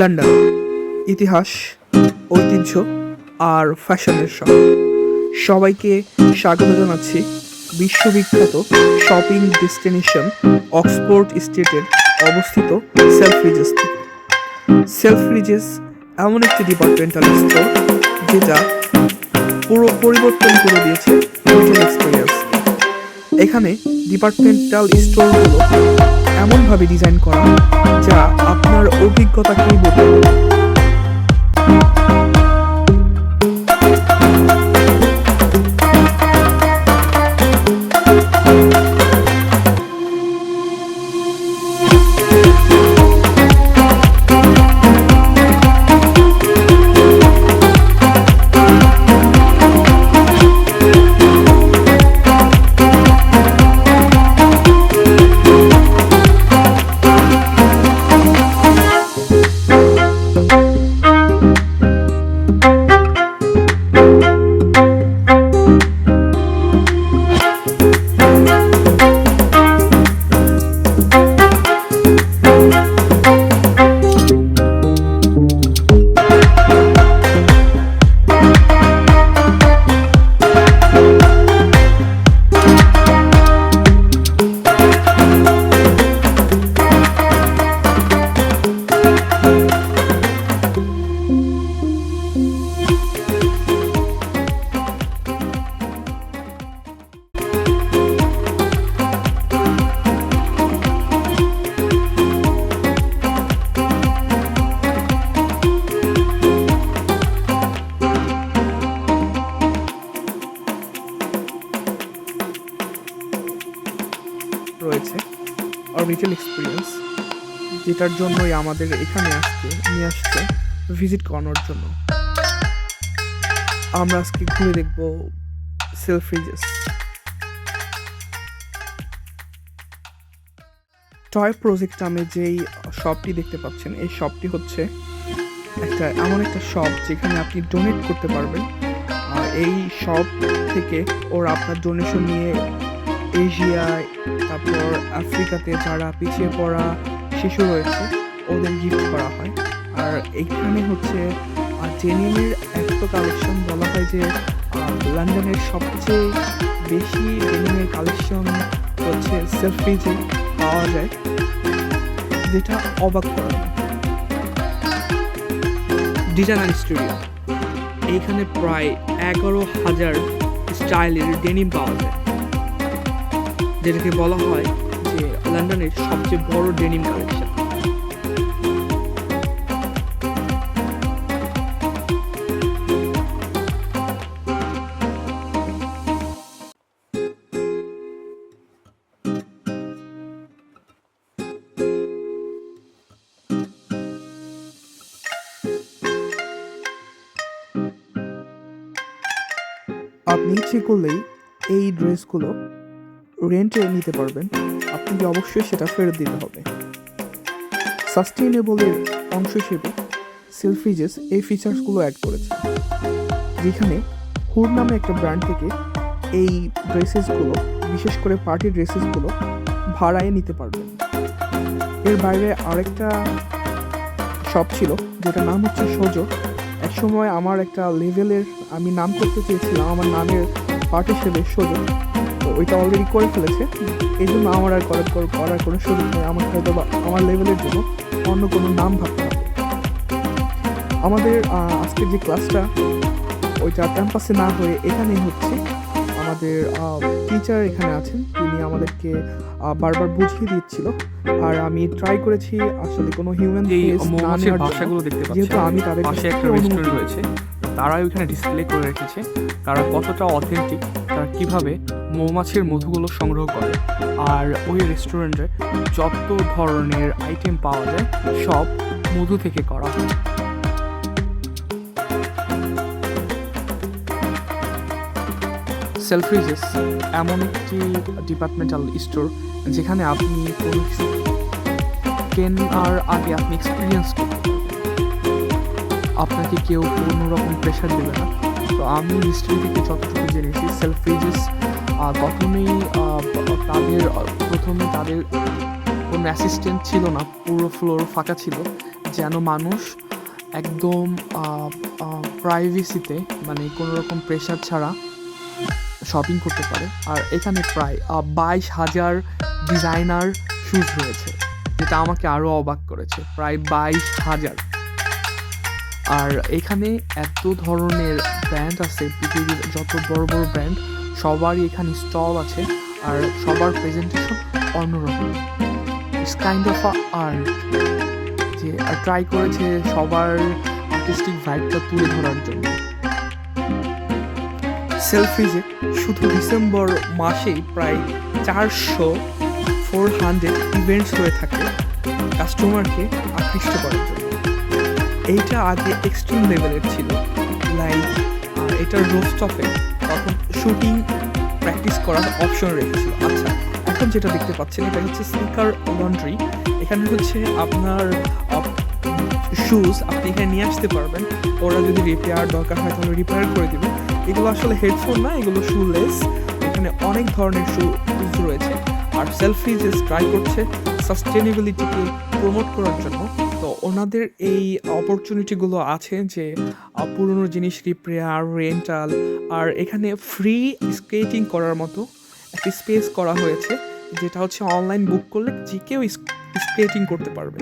London. ইতিহাস, ঐতিহ্য আর ফ্যাশনের শহর সবাইকে স্বাগত জানাচ্ছি বিশ্ববিখ্যাত শপিং ডেস্টিনেশন অক্সফোর্ড স্টেটের অবস্থিত সেলফ সেলফ্রিজেস থেকে। সেলফ্রিজেস এমন একটি ডিপার্টমেন্টাল স্টোর যেটা পুরো পরিবর্তন করে দিয়েছে এখানে ডিপার্টমেন্টাল স্টোরগুলো এমনভাবে ডিজাইন করা যা আপনার অভিজ্ঞতাকেই বদলে রিটেল এক্সপিরিয়েন্স যেটার জন্যই আমাদের এখানে আসছে নিয়ে আসছে ভিজিট করানোর জন্য। আমরা আজকে ঘুরে দেখব সেলফ্রিজেস টয় প্রজেক্ট নামে যেই শপটি দেখতে পাচ্ছেন, এই শপটি হচ্ছে একটা এমন একটা শপ যেখানে আপনি ডোনেট করতে পারবেন। আর এই শপ থেকে ওরা আপনার ডোনেশন নিয়ে এশিয়ায়, তারপর আফ্রিকাতে যারা পিছিয়ে পড়া শিশু রয়েছে, ওদের গিফট করা হয়। আর এইখানে হচ্ছে ডেনিমের এত কালেকশন বলা হয় যে লন্ডনের সবচেয়ে বেশি ডেনিমের কালেকশন হচ্ছে সেলফিজে পাওয়া যায়, যেটা অবাক করা ডিজাইনার স্টুডিও। এইখানে প্রায় এগারো হাজার স্টাইলের ডেনিম পাওয়া যায়। যেটাকে বলা হয় যে লন্ডনের সবচেয়ে বড় ডেনিম কালেকশন। আপনি ইচ্ছে করলেই এই ড্রেসগুলো রেন্টে নিতে পারবেন, আপনাকে অবশ্যই সেটা ফেরত দিতে হবে। সাস্টেইনেবলের অংশ হিসেবে সেলফিজেস এই ফিচার্সগুলো অ্যাড করেছে। যেখানে হুড নামে একটা ব্র্যান্ড থেকে এই ড্রেসেসগুলো বিশেষ করে পার্টি ড্রেসেসগুলো ভাড়ায় নিতে পারবেন। এর বাইরে আরেকটা শপ ছিল, যেটার নাম হচ্ছে সোজো এক সময় আমার একটা লেভেলের আমি নাম করতে চেয়েছিলাম, আমার নামের পার্ট হিসেবে সোজো ওইটা অলরেডি করে ফেলেছে। এই জন্য আমার আর করার কর- করার কোনো সুযোগ নেই। আমার হয়তো বা আমার লেভেলের জন্য অন্য কোনো নাম ভাবতে হবে। আমাদের আজকের যে ক্লাসটা ওইটা ক্যাম্পাসে না হয়ে এখানেই হচ্ছে। আমাদের টিচার এখানে আছেন। তিনি আমাদেরকে বারবার বুঝিয়ে দিচ্ছিল আর আমি ট্রাই করেছি আসলে কোনো হিউম্যান যেহেতু আমি তাদের কাছ পাশে একটা অনুমতি রয়েছে। তারাই ওখানে ডিসপ্লে করে রেখেছে। তারা কতটা অথেন্টিক তারা কীভাবে মৌমাছির মধুগুলো সংগ্রহ করে। আর ওই রেস্টুরেন্টে যত ধরনের আইটেম পাওয়া যায়, সব মধু থেকে করা হয়। সেলফ্রিজেস এমন একটি ডিপার্টমেন্টাল স্টোর যেখানে আপনি কোনো কিছু কেনার আগে আপনি এক্সপিরিয়েন্স আপনাকে কেউ কোনো রকম প্রেশার দেবে না। তো আমি হিস্ট্রি থেকে যতটুকু জেনেছি সেলফ্রিজেস কখনোই তাদের, প্রথমে তাদের কোনো অ্যাসিস্ট্যান্ট ছিল না, পুরো ফ্লোর ফাঁকা ছিল, যেন মানুষ একদম প্রাইভেসিতে মানে কোনো রকম প্রেশার ছাড়া শপিং করতে পারে। আর এখানে প্রায় বাইশ হাজার ডিজাইনার শুজ রয়েছে, যেটা আমাকে আরও অবাক করেছে। প্রায় বাইশ হাজার। আর এখানে এত ধরনের ব্র্যান্ড আছে, পৃথিবীর যত বড় বড় ব্র্যান্ড সবারই এখানে স্টল আছে আর সবার প্রেজেন্টেশন অন্যরকম। ইটস কাইন্ড অফ আর্ট যে ট্রাই করেছে সবার আর্টিস্টিক ভাইবটা তুলে ধরার জন্য। সেলফিজে শুধু ডিসেম্বর মাসেই প্রায় চারশো ফোর হান্ড্রেড ইভেন্টস হয়ে থাকে কাস্টমারকে আকৃষ্ট করার জন্য। এইটা আগে এক্সট্রিম লেভেলের ছিল। লাইক এটা এটার রোস্টপে তখন শুটিং প্র্যাকটিস করার অপশন রেখেছিল। আচ্ছা এখন যেটা দেখতে পাচ্ছেন, এটা হচ্ছে স্নিকার লন্ড্রি এখানে হচ্ছে আপনার শুজ আপনি এখানে নিয়ে আসতে পারবেন। ওরা যদি রিপেয়ার দরকার হয়, তাহলে রিপেয়ার করে দেবে। এগুলো আসলে হেডফোন না, এগুলো শুলেস এখানে অনেক ধরনের শু রয়েছে। আর সেলফি যে ট্রাই করছে সাস্টেনেবিলিটিকে প্রমোট করার জন্য ওনাদের এই অপরচুনিটিগুলো আছে যে পুরনো জিনিস রিপেয়ার রেন্টাল আর এখানে ফ্রি স্কেটিং করার মতো একটা স্পেস করা হয়েছে, যেটা হচ্ছে অনলাইন বুক করলে যে কেউ স্কেটিং করতে পারবে।